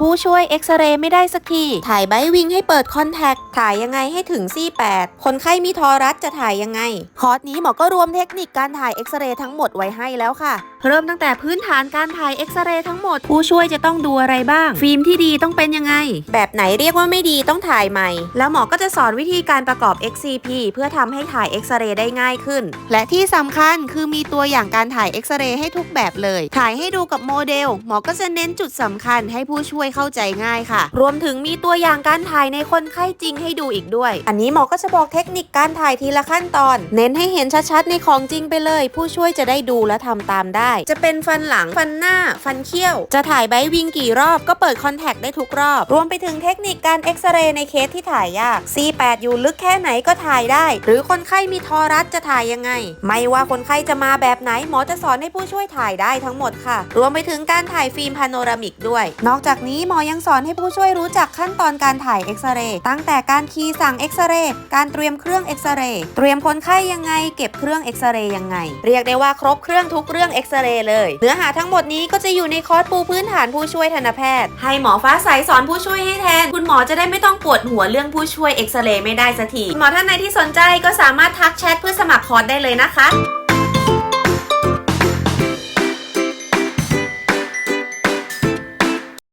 ผู้ช่วยเอ็กซเรย์ไม่ได้สักที ถ่ายไบวิ่งให้เปิดคอนแทค ถ่ายยังไงให้ถึง C8 คนไข้มีทอรัสจะถ่ายยังไง คอร์สนี้หมอก็รวมเทคนิคการถ่ายเอ็กซเรย์ทั้งหมดไว้ให้แล้วค่ะ เริ่มตั้งแต่พื้นฐานการถ่ายเอ็กซเรย์ทั้งหมด ผู้ช่วยจะต้องดูอะไรบ้าง ฟิล์มที่ดีต้องเป็นยังไง แบบไหนเรียกว่าไม่ดีต้องถ่ายใหม่ แล้วหมอก็จะสอนวิธีการประกอบ XCP เพื่อทำให้ถ่ายเอ็กซเรย์ได้ง่ายขึ้น และที่สำคัญคือมีตัวอย่างการถ่ายเอ็กซเรย์ให้ทุกแบบเลย ถ่ายให้ดูกับโมเดล หมอก็จะเน้นจุดสำคัญให้ผู้ช่วยเข้าใจง่ายค่ะ รวมถึงมีตัวอย่างการถ่ายในคนไข้จริงให้ดูอีกด้วย อันนี้หมอก็จะบอกเทคนิคการถ่ายทีละขั้นตอน เน้นให้เห็นชัดๆในของจริงไปเลย ผู้ช่วยจะได้ดูและทำตามได้ จะเป็นฟันหลังฟันหน้า ฟันเขี้ยว จะถ่ายไบท์วิงกี่รอบก็เปิดคอนแทคได้ทุกรอบ รวมไปถึงเทคนิคการเอ็กซเรย์ในเคสที่ถ่ายยาก C8 อยู่ลึกแค่ไหนก็ถ่ายได้ หรือคนไข้มีทอรัสจะถ่ายยังไง ไม่ว่าคนไข้จะมาแบบไหนหมอจะสอนให้ผู้ช่วยถ่ายได้ทั้งหมดค่ะ รวมไปถึงการถ่ายฟิล์มพาโนรามิกด้วย นอกจากนี้หมอยังสอนให้ผู้ช่วยรู้จักขั้นตอนการถ่ายเอ็กซเรย์ตั้งแต่การคีย์สั่งเอ็กซเรย์การเตรียมเครื่องเอ็กซเรย์เตรียมคนไข้ยังไง เก็บเครื่องเอ็กซเรย์ยังไง เรียกได้ว่าครบเครื่องทุกเรื่องเอ็กซเรย์เลย เนื้อหาทั้งหมดนี้ก็จะอยู่ในคอร์สปูพื้นฐานผู้ช่วยทันตแพทย์ ให้หมอฟ้าใสสอนผู้ช่วยให้แทน คุณหมอจะได้ไม่ต้องปวดหัวเรื่องผู้ช่วยเอ็กซเรย์ไม่ได้สักทีหมอท่านไหนที่สนใจก็สามารถทักแชทเพื่อสมัครคอร์สได้เลยนะคะ